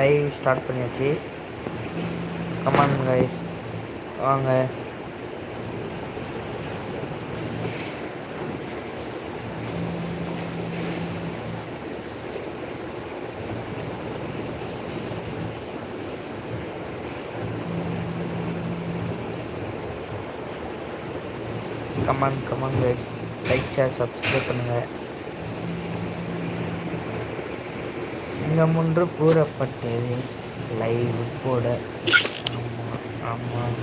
Live start பண்ணியாச்சு. Come on guys வாங்க. Come on come on guys like share subscribe பண்ணுங்கள் சிங்கம் ஒன்று கூறப்பட்டது. லைவ் போட. ஆமாம். ஆமாம்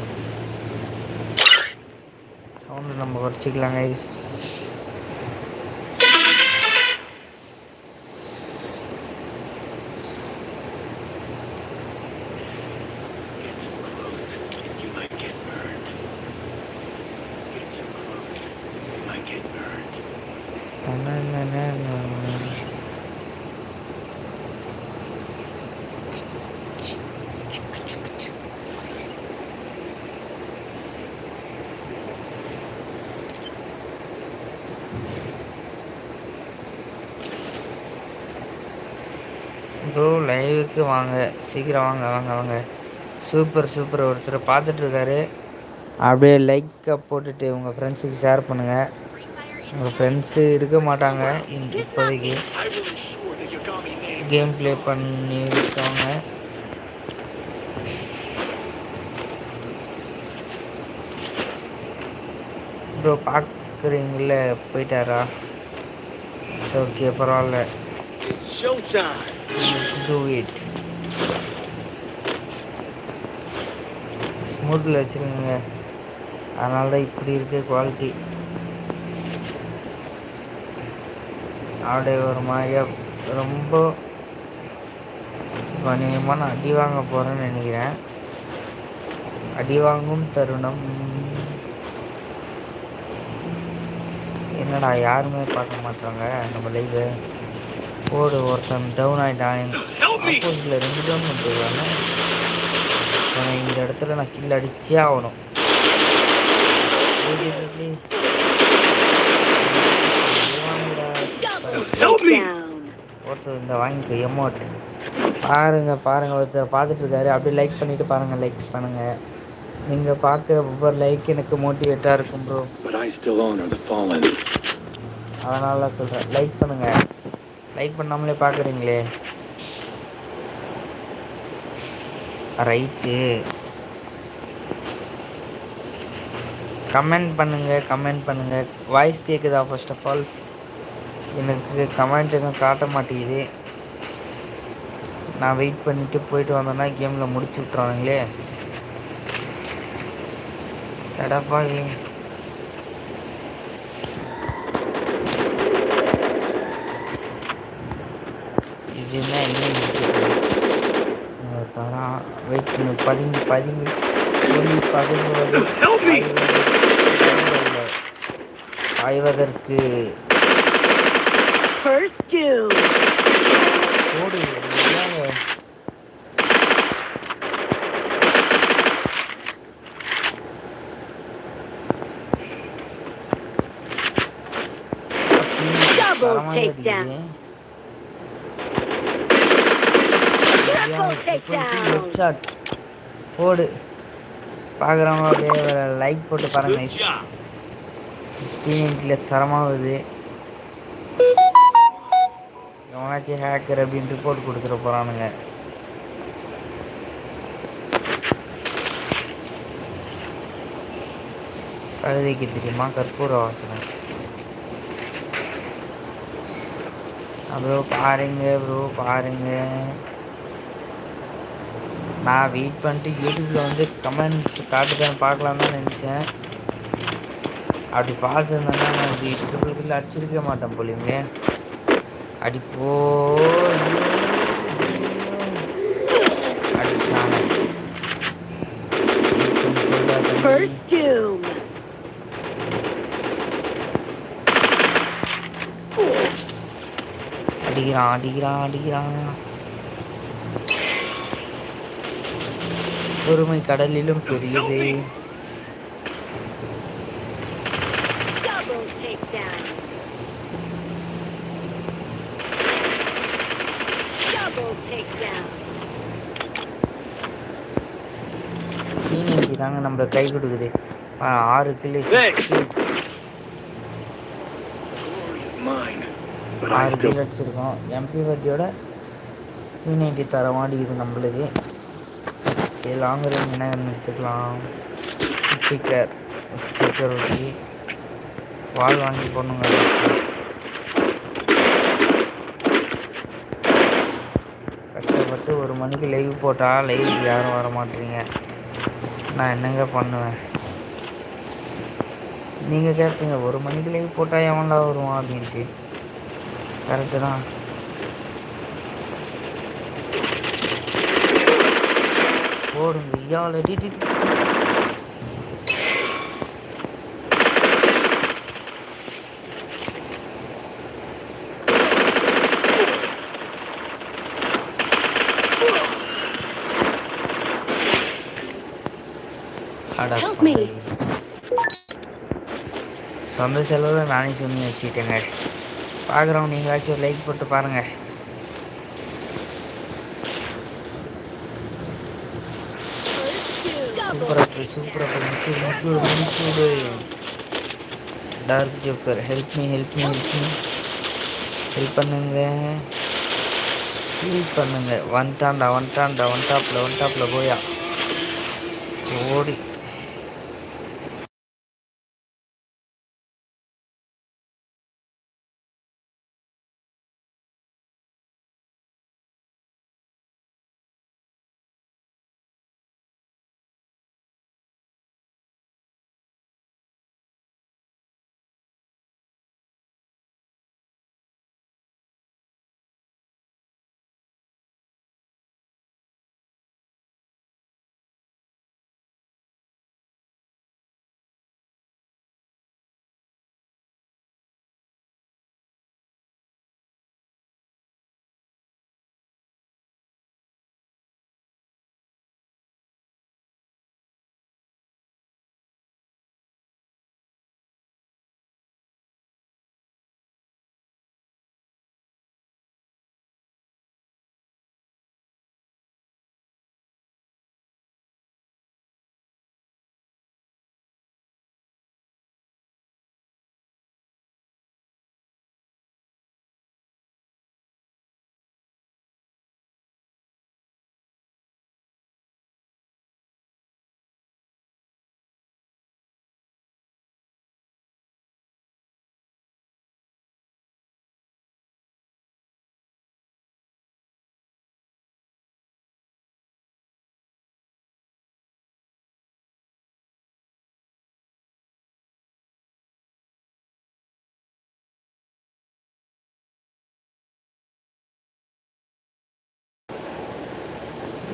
சவுண்டு நம்ம குறைச்சிக்கலாம் guys Get too close, you might get burned. Get too close, you might get burned. Bro லைவுக்கு வாங்க. சீக்கிரம் வாங்க வாங்க வாங்க. Super super. ஒருத்தர் பார்த்துட்ருக்காரு. அப்படியே லைக்கை போட்டுட்டு உங்கள் ஃப்ரெண்ட்ஸுக்கு ஷேர் பண்ணுங்கள் உங்கள் ஃப்ரெண்ட்ஸு இருக்க மாட்டாங்க. இங்கே இப்போதைக்கு கேம் ப்ளே பண்ணி இருக்கவங்க ப்ரோ பார்க்குறீங்கள போயிட்டாரா ஓகே பரவாயில்ல. It's showtime. டூ இட் ஸ்மூத்தில் வச்சுருங்க அதனால தான் இப்படி இருக்கு குவாலிட்டி அப்படியே ஒரு மாதிரியா ரொம்ப கணியமாக நான் அடி வாங்க போகிறேன்னு நினைக்கிறேன். அடி வாங்கும் தருணம். என்னடா யாருமே பார்க்க மாட்டாங்க நம்ம லைவ் போடு ஒருத்தன் டவுன் ஆகிட்டான்! ஆப்போசிட்டில் ரெண்டு டவுன் பண்ணிருக்காங்க அவன் இந்த இடத்துல நான் கில் அடிச்சே ஆகணும்! போட்டு இந்த வாங்கிக்கோ எமௌண்ட் பாருங்க பாருங்க ஒருத்தர் பார்த்துட்டு இருக்காரு. அப்படியே லைக் பண்ணிட்டு பாருங்க லைக் பண்ணுங்க. நீங்க பார்க்குற ஒவ்வொரு லைக் எனக்கு மோட்டிவேட்டாக இருக்கும் ப்ரோ. அதனால சொல்கிறேன் லைக் பண்ணுங்க. லைக் பண்ணாமலே பார்க்குறீங்களே ரைட்டு கமெண்ட் பண்ணுங்க கமெண்ட் பண்ணுங்க. வாய்ஸ் கேட்குதா ஃபர்ஸ்ட் ஆஃப் ஆல் எனக்கு கமெண்ட் எதுவும் காட்ட மாட்டேங்குது. நான் வெயிட் பண்ணிட்டு போயிட்டு வந்தேன்னா கேமில் முடிச்சு விட்ருவானுங்களே எடப்பாடி இது என்ன தரா வெயிட் பண்ணு பதுங்கி பதுங்கி ஒளி பதுங்குவது ஆய்வதற்கு-. ஓடு? Double takedown. போடு. பார்க்குறவங்க அப்படியே லைக் போட்டு பாருங்க. டீனேஜில் தரமாகுது எவனாச்சும் ஹேக்கர் அப்படின்னு ரிப்போர்ட் கொடுத்துட போகிறானுங்க கழுதைக்கு தெரியுமா? கற்பூர வாசனை. ப்ரோ பாருங்க ப்ரோ பாருங்க. நான் வெயிட் பண்ணிட்டு யூடியூப்ல வந்து கமெண்ட்ஸ் காட்டுதான்னு பார்க்கலாம் தான் நினச்சேன். அப்படி பார்த்துருந்தேன்னா நான் இப்படி ட்ரிபிள் கில் அடிச்சிருக்க மாட்டேன் போலிங்க அடி போ அடிச்சானே First. அடிக்கிறான் அடிக்கிறான் அடிக்கிறான். பொறுமை கடலிலும் பெரியது. டிஎன்சி தாங்க நம்மளை கை கொடுக்குது. ஆறு கிளி ஆறு கிளி அடிச்சிருக்கோம். எம்பி வட்டியோட டிஎன்ஐடி தர மாட்டேங்குது நம்மளுக்கு. ஓகே லாங் ரேஞ்ச் என்ன எடுத்துக்கலாம்? ஸ்பீக்கர் ஸ்பீக்கர் ஒட்டி வால் வாங்கி போடணுங்க. கஷ்டப்பட்டு ஒரு மணிக்கு லைவ் போட்டால் லைவ் யாரும் வர மாட்டீங்க. நான் என்னங்க பண்ணுவேன்? நீங்கள் கேட்பீங்க ஒரு மணிக்கு லைவ் போட்டால் எவன்டா வருவான் அப்படின்ட்டு. கரெக்டு தான்? போடுங்க ஐயாவில் டி டி, டி. அட Help me. பாவி. சொந்த செலவில் நானே சொல்லி வச்சுட்டேங்க பார்க்குறவங்க நீங்களாச்சும் ஒரு லைக் போட்டு பாருங்கள் சூப்பராக take சூப்பராக முடிச்சு முடிச்சு முடிச்சு dark joker help me help me help me help பண்ணுங்க. ஹெல்ப் பண்ணுங்க. வந்துட்டான்டா வந்துட்டான்டா ஒன் டாப்பில் ஒன் டாப்பில் போயா. ஓடி.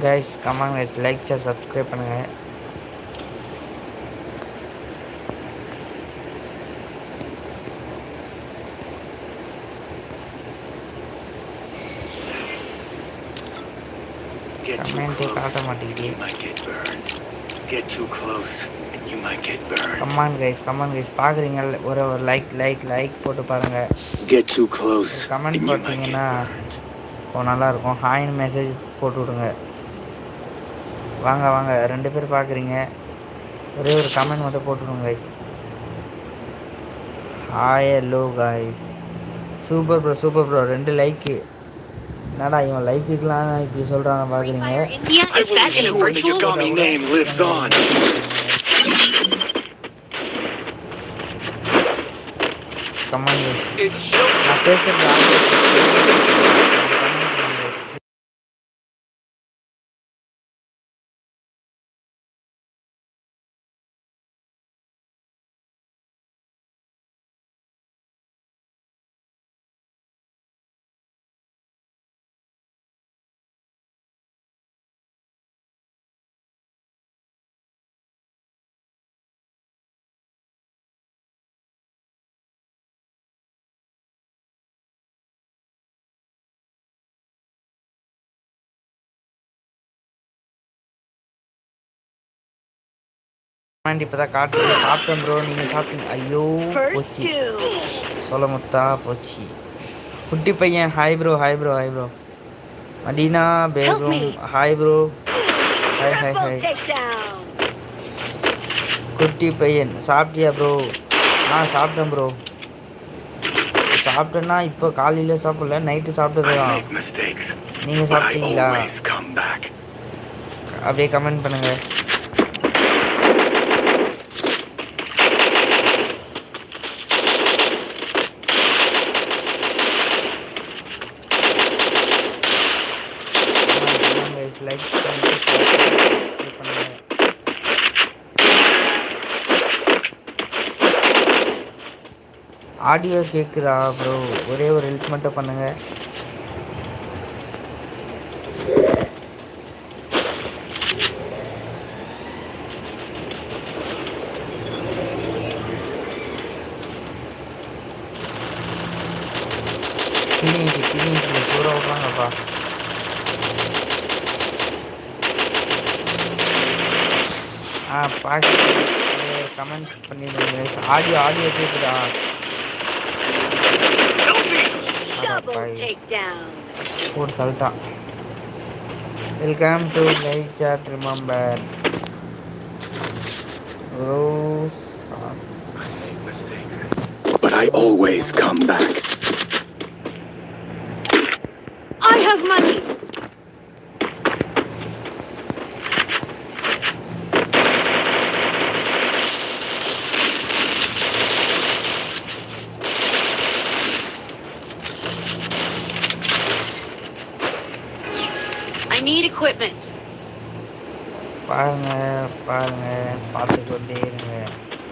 Guys come on guys like share subscribe பண்ணுங்கள் get too close. You might get burned. Get too close. You might get burned. Come on guys come on guys பார்க்குறீங்க ஒரு ஒரு லைக் லைக் லைக் போட்டு பாருங்கள் Get too close. And get போட்டீங்கன்னா. இப்போ நல்லாயிருக்கும் ஹாய்னு message போட்டு விடுங்க வாங்க வாங்க. ரெண்டு பேர் பார்க்குறீங்க ஒரே ஒரு கமெண்ட் மட்டும் போட்டுவிடுங்க guys hi hello guys super bro super bro ரெண்டு லைக்கு என்னடா இவன் லைக்குக்கெலாம் இப்படி சொல்கிறாங்க பார்க்குறீங்க India I is will set in a ensure the virtual Yagami name lives on. Comment It's show நான் பேசுறது audio comment பண்ணுங்க guys. கமெண்ட் இப்போ தான் காட்டுது. சாப்பிட்டேன் ப்ரோ நீங்கள் சாப்பிட்டீங்க. ஐயோ போச்சு. சொல்ல முத்தா போச்சு. குட்டி பையன் hi bro hi bro hi bro Madina Begum. Hi bro hi hi hi. குட்டி பையன் சாப்பிட்டியா ப்ரோ ஆ சாப்பிட்டேன் ப்ரோ சாப்பிட்டேன்னா இப்போ காலையில் சாப்பிடல நைட்டு சாப்பிட்டது தான். நீங்கள் சாப்பிட்டீங்களா. அப்படியே கமெண்ட் பண்ணுங்க லைக் பண்ணுங்க subscribe பண்ணுங்க ஆடியோ கேட்குதா ப்ரோ ஒரே ஒரு ஹெல்ப் மட்டும் பண்ணுங்க. டீனேஜ் டீனேஜில் பூரா விட்றாங்கப்பா ஆ பாக்கி கமெண்ட் பண்ணிடுங்க ஆடியோ ஆடியோ கேட்குதா போட்டு தள்ளிட்டான் welcome to live chat remember rose I make mistakes, but I always come back. I have money.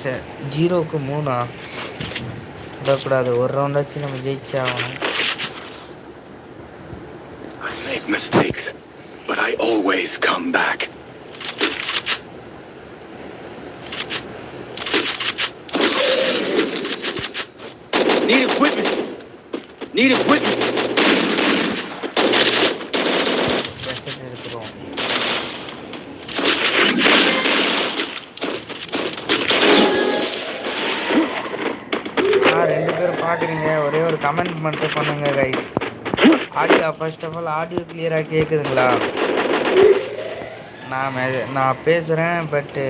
Sir ஜீரோக்கு மூணா விடக்கூடாது ஒரு ரவுண்டாச்சும் நம்ம ஜெயிச்சாகணும் I make mistakes, but I always come back. Need equipment. Need equipment. Comment மட்டும் பண்ணுங்க guys audio first of all audio கிளியராக கேட்குதுங்களா நான் நான் பேசுகிறேன் பட்டு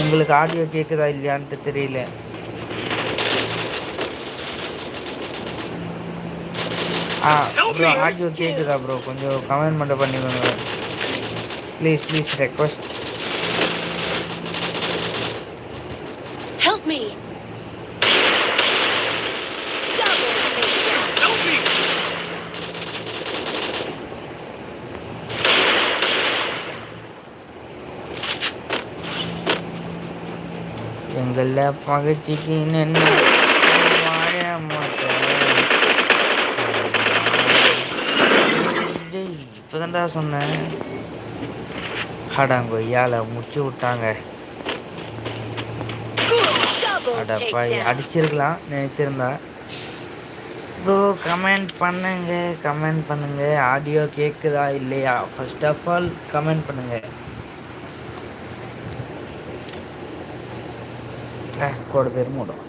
உங்களுக்கு ஆடியோ கேட்குதா இல்லையான்ட்டு தெரியல. ஆ ப்ரோ ஆடியோ கேட்குதா ப்ரோ கொஞ்சம் கமெண்ட் மட்டும் பண்ணிக்கோங்க. ப்ளீஸ் ப்ளீஸ் ரெக்வஸ்ட் பகுதிக்கு நின்று இப்போதான்டா இப்பதான்டா சொன்னேன். அடாங்கொய்யால முச்சு விட்டாங்க. அடப்பா அடிச்சிருக்கலாம் நினைச்சிருந்தா. ப்ரோ கமெண்ட் பண்ணுங்க கமெண்ட் பண்ணுங்க. ஆடியோ கேட்குதா இல்லையா? ஃபர்ஸ்ட் ஆஃப் ஆல் கமெண்ட் பண்ணுங்க. கிளாஸ் கோட் பேர் மூடும்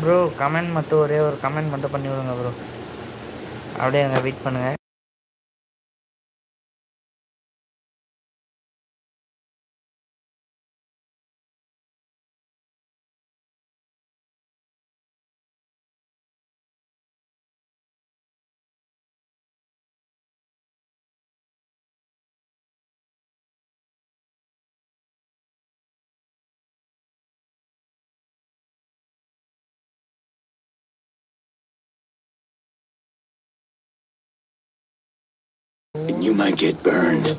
ப்ரோ கமெண்ட் மட்டும் ஒரே ஒரு கமெண்ட் மட்டும் பண்ணி விடுங்க ப்ரோ அப்படியே அங்கே வெயிட் பண்ணுங்கள் You might get burned.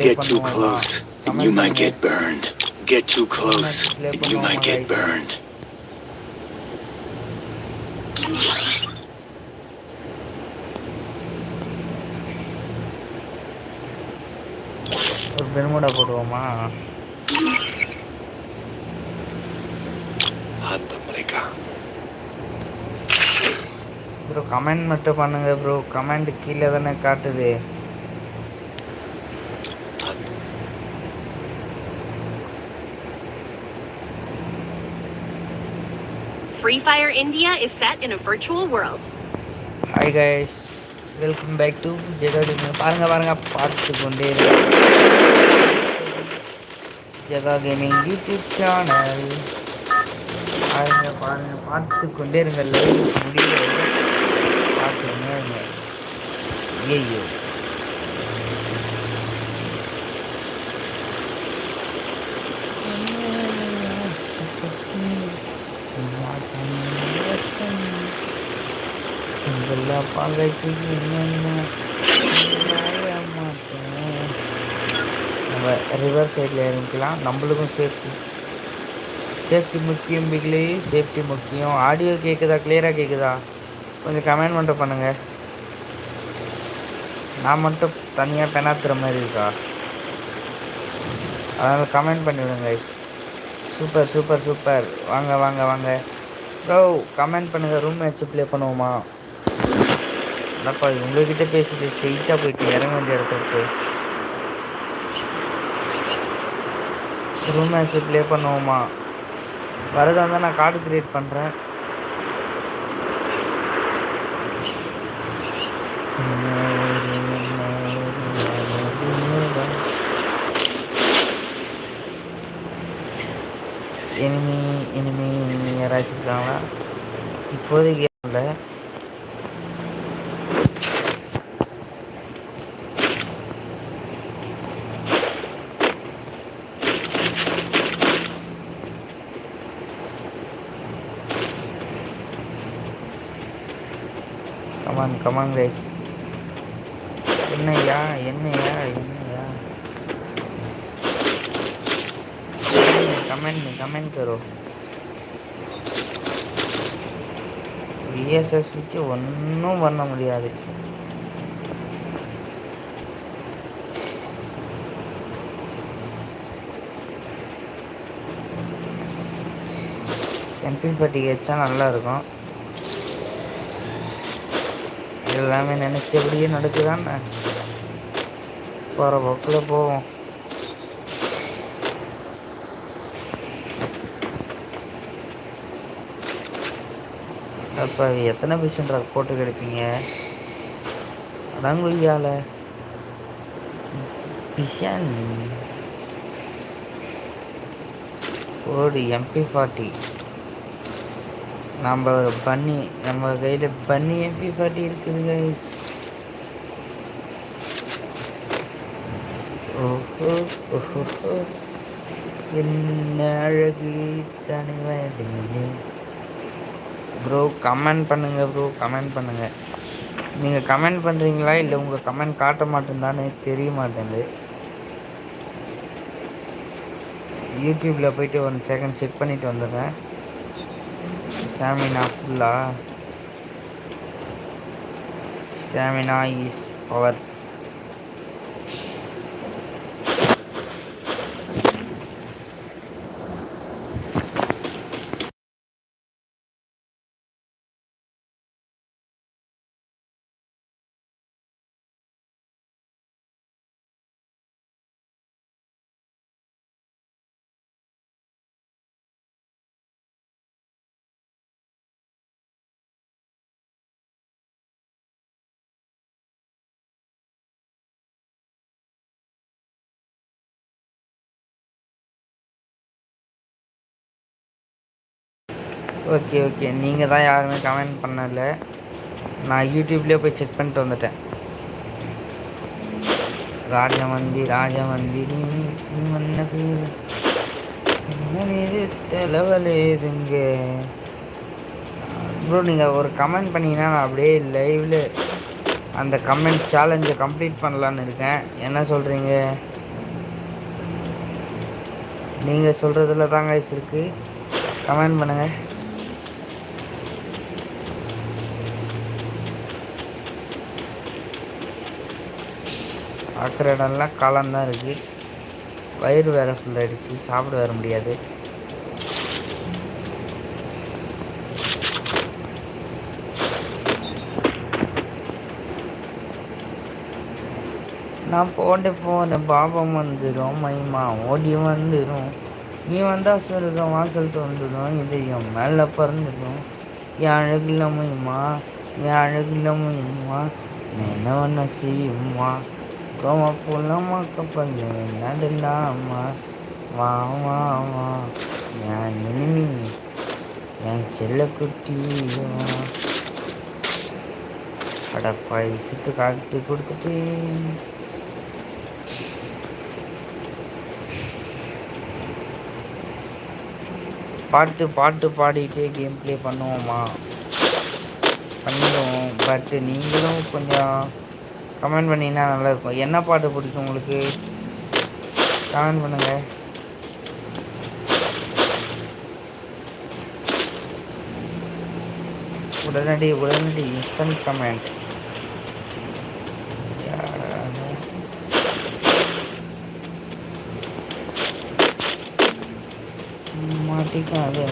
Get too close, and you might get burned. Get too close, and you might get burned. Bro comment மட்டும் பண்ணுங்க ப்ரோ கமெண்ட் கீழே தானே காட்டுது. Free Fire India is set in a virtual world. Guys welcome back to Jega gaming பாருங்க பாருங்க. பார்த்து கொண்டே Jega gaming YouTube channel பாருங்க பாருங்க. பார்த்து கொண்டே இருங்க. லைவ் முடியல பார்த்துருங்க இருங்க ஐயோ இதெல்லாம் பங்கச்சிக்கு என்னென்ன மாட்டேன் நம்ம ரிவர் சைடில் இறங்கிக்கலாம் நம்மளுக்கும் சேஃப்டி சேஃப்டி முக்கியம் பிகிலி சேஃப்டி முக்கியம். ஆடியோ கேட்குதா கிளியராக கேட்குதா கொஞ்சம் கமெண்ட் மட்டும் பண்ணுங்கள் நான் மட்டும் தனியாக பெணாத்துற மாதிரி இருக்கா? அதனால் கமெண்ட் பண்ணிவிடுங்க சூப்பர் சூப்பர் சூப்பர் வாங்க வாங்க வாங்க. ப்ரோ கமெண்ட் பண்ணுங்கள் ரூம் மேட்ச் ப்ளே பண்ணுவோமா? என்னப்பா உங்ககிட்ட பேசிட்டு ஸ்ட்ரெயிட்டாக போயிட்டு இறங்க வேண்டிய இடத்துக்கு போய். ரூம் மேட்ச் ப்ளே பண்ணுவோமா? வரதா இருந்தால் நான் கார்டு கிரியேட் பண்ணுறேன் இனிமே இனிமே இனிமே யாராச்சும் இருக்காங்களா? இப்போதைக்கு இல்லை. கமான் கமான் கைஸ் என்னையா என்னையா என்னையா? கமெண்ட் கமெண்ட் கரோ பிஎஸ்எஸ் வச்சு ஒன்றும் பண்ண முடியாது. எம்பி பட்டிக்கு வச்சா நல்லா இருக்கும். எல்லாமே நினைச்சபடியே நடக்குதான்னு போகிற போக்கில் போவோம். அப்போ எத்தனை பீஸ்ன்ற போட்டு கிடைப்பீங்க? அடங்குய்யால பிஷன் ஓடு எம்பி ஃபார்ட்டி நம்ம ஒரு பன்னி நம்ம கையில் பன்னி எம்பி ஃபார்ட்டி இருக்குது கைஸ் ஓஹோ ஓஹோ என்ன அழகு தனிவதிலே ப்ரோ கமெண்ட் பண்ணுங்கள் ப்ரோ கமெண்ட் பண்ணுங்கள் நீங்கள் கமெண்ட் பண்ணுறீங்களா இல்லை உங்கள் கமெண்ட் காட்ட மாட்டேன்தானே தெரிய மாட்டேங்குது. யூடியூப்பில் போயிட்டு ஒன் செகண்ட் செக் பண்ணிட்டு வந்துடுறேன். ஸ்டாமினா ஃபுல்லா stamina is power okay okay. நீங்கள் தான் யாருமே கமெண்ட் பண்ணல. நான் யூடியூப்லேயே போய் செக் பண்ணிட்டு வந்துட்டேன். ராஜமந்தி ராஜமந்தி என்ன பேர் இது தலைவலேதுங்க ப்ரோ நீங்கள் ஒரு கமெண்ட் பண்ணிங்கன்னா நான் அப்படியே லைவில் அந்த கமெண்ட் சேலஞ்சை கம்ப்ளீட் பண்ணலான்னு இருக்கேன். என்ன சொல்கிறீங்க நீங்கள் சொல்கிறதுல தாங்க இருக்குது கமெண்ட் பண்ணுங்கள் பார்க்குற இடம்லாம் காலம்தான் இருக்குது வயிறு வேறு ஃபுல் ஆயிடுச்சு. சாப்பிட வர முடியாது. நான் போட்டு போகிறேன் பாபம் வந்துடும் மைமா ஓடி வந்துடும் நீ வந்தால் சொல்லுற வாசல் தோன்றுடும் என் மேலே பிறந்துடும். என் அழகில் மைமா என் அழகில் மைமா என்ன ஒன்று செய்யுமா கோம போலாமா கப்பல் நடந்தாமா வா வா வா என் இனிமி என் செல்லக்குட்டி வா அடப்பாய் சுட்டு காட்டி கொடுத்துட்டு பாட்டு பாட்டு பாடிட்டே கேம் ப்ளே பண்ணுவோமா பண்ணிடுவோம் பட்டு நீங்களும் கொஞ்சம் கமெண்ட் பண்ணிங்கன்னா நல்லாயிருக்கும். என்ன பாட்டு பிடிக்கும் உங்களுக்கு? கமெண்ட் பண்ணுங்கள் உடனடி உடனடி இன்ஸ்டன்ட் கமெண்ட் மாட்டிக்காது.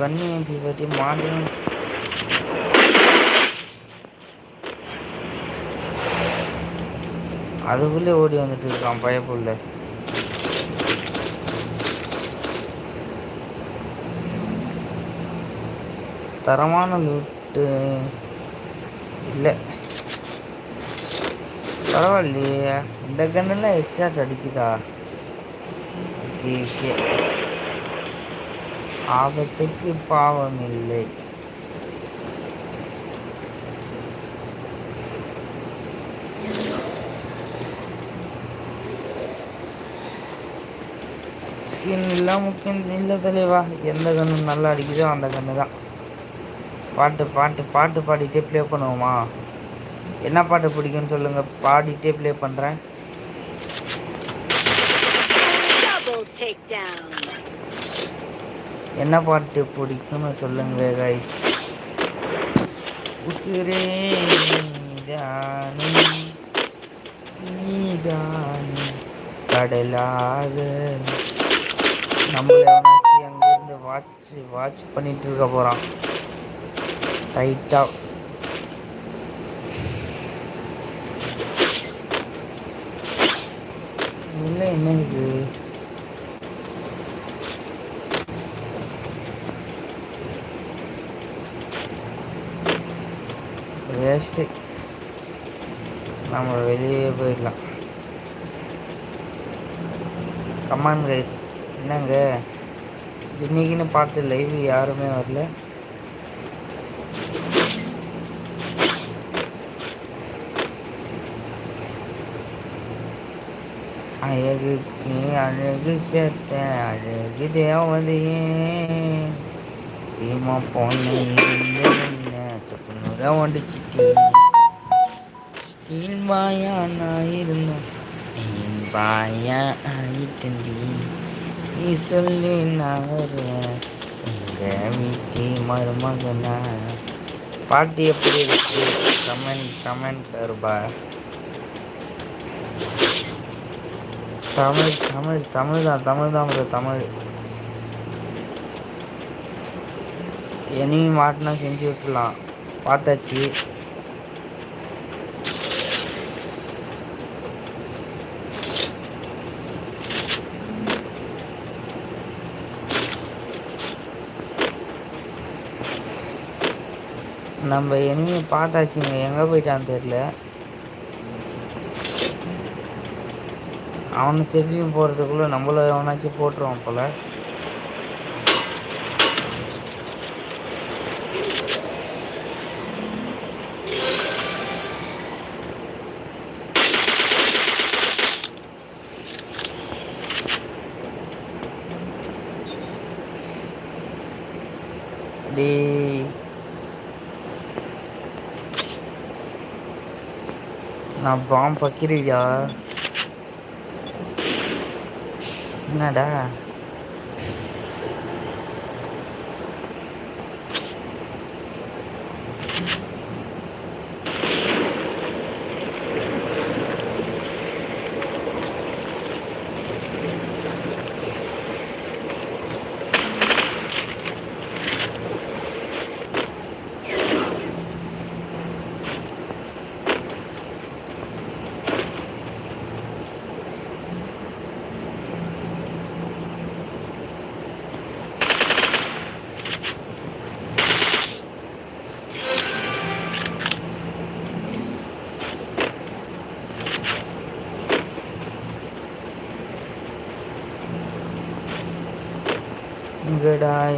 பண்ணி பன்னி எம்பி பற்றி மாட்டேன் அதுக்குள்ளே ஓடி வந்துட்டு இருக்கான் பயப்புள்ள. தரமான லூட்டு இல்லை. பரவாயில்லையே இந்த கண்ணெல்லாம் ஹெட்ஷாட் அடிக்குதா? Okay okay. ஆபத்துக்கு பாவம் இல்லை ஸ்கின் எல்லாம் முக்கியம் இல்லை தலைவா. எந்த கண்ணு நல்லா அடிக்குதோ அந்த கண்ணு தான் பாட்டு பாட்டு பாட்டு பாடிட்டே ப்ளே பண்ணுவோமா? என்ன பாட்டு பிடிக்கும்னு சொல்லுங்கள் பாடிட்டே ப்ளே பண்ணுறேன் என்ன பாட்டு பிடிக்கும்னு சொல்லுங்க guys. உசுரே நீதானி நீதானே கடலாக. நம்மளை எவனாச்சும் அங்கேருந்து வாட்ச் வாட்ச் பண்ணிட்டு இருக்க போகிறான் டைட்டாக இல்லை என்ன இது? நம்ம வெளியே போயிடலாம். கமான் கைஸ் என்னங்க? இன்னைக்குன்னு பார்த்து லைவ் யாருமே வரல. அழகு அழகு சேர்த்த அழகு தேவதையே. ஏமா பொண்ணு என்ன சொப்பனூரா வாயா பாயா நான் இருந்தோம் நீ வாயா ஆயிட்டண்டி நீ சொல்லி நான் வருவேன் எங்க வீட்டு மருமகனா? பாட்டு எப்படி இருக்கு? கமெண்ட் கமெண்ட் தருபா தமிழ் தமிழ் தமிழ் தான் தமிழ் தான் bro, தமிழ். எனிமி மாட்டினா செஞ்சு விட்டுலாம் பார்த்தாச்சு. நம்ம எனிமி பார்த்தாச்சுங்க. எங்கே போயிட்டான்னு தெரியல. அவனை திரும்பியும் போகிறதுக்குள்ளே நம்மள எவனாச்சும் போட்டுருவான் போல. நான் பாம் பக்கிரியா என்னடா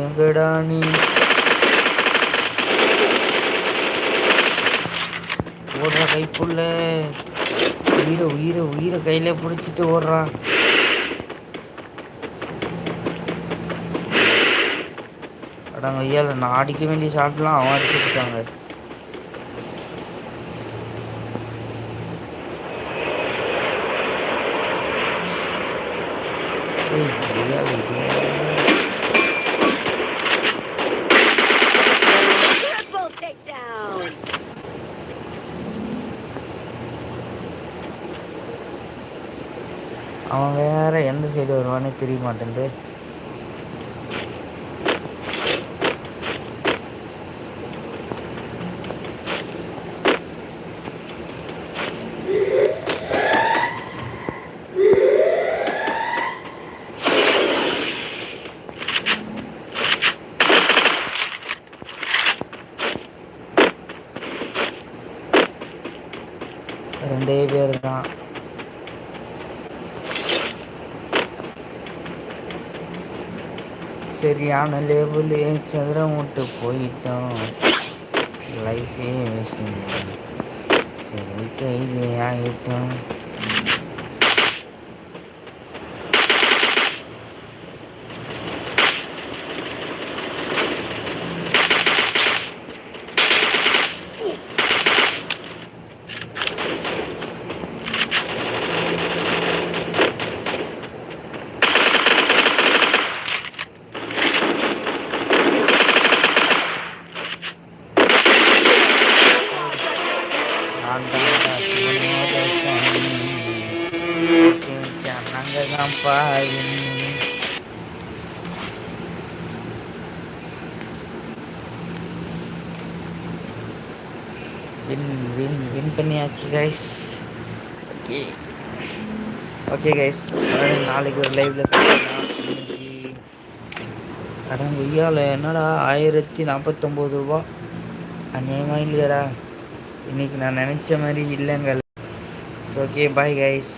எங்கடா நீ. ஓடுற கைப்புள்ள உயிரை உயிரை உயிரை கையில பிடிச்சிட்டு ஓடுறா அடாங்க ஐயா நான் அடிக்க வேண்டிய ஷாட்லாம் அவன் அடிச்சுக்கிட்டாங்க ஏய், ஐயா, இது Triple takedown. அவன் வேற எந்த சைடு வருவானே தெரிய மாட்டேன்து ரெண்டே பேர் தான் சரியான லேபிள் சதுரம் விட்டு போயிட்டோம் லைஃபே வேஸ்டிங் சரி கைது ஆகிட்டோம் okay guys okay okay guys நாளைக்கு ஒரு லைவ்ல இன்னைக்கு வெய்யால என்னடா? ஆயிரத்தி நாற்பத்தொம்போது ரூபா? அநியாயமா இல்லையாடா. இன்னைக்கு நான் நினச்ச மாதிரி இல்லைங்க. Okay bye guys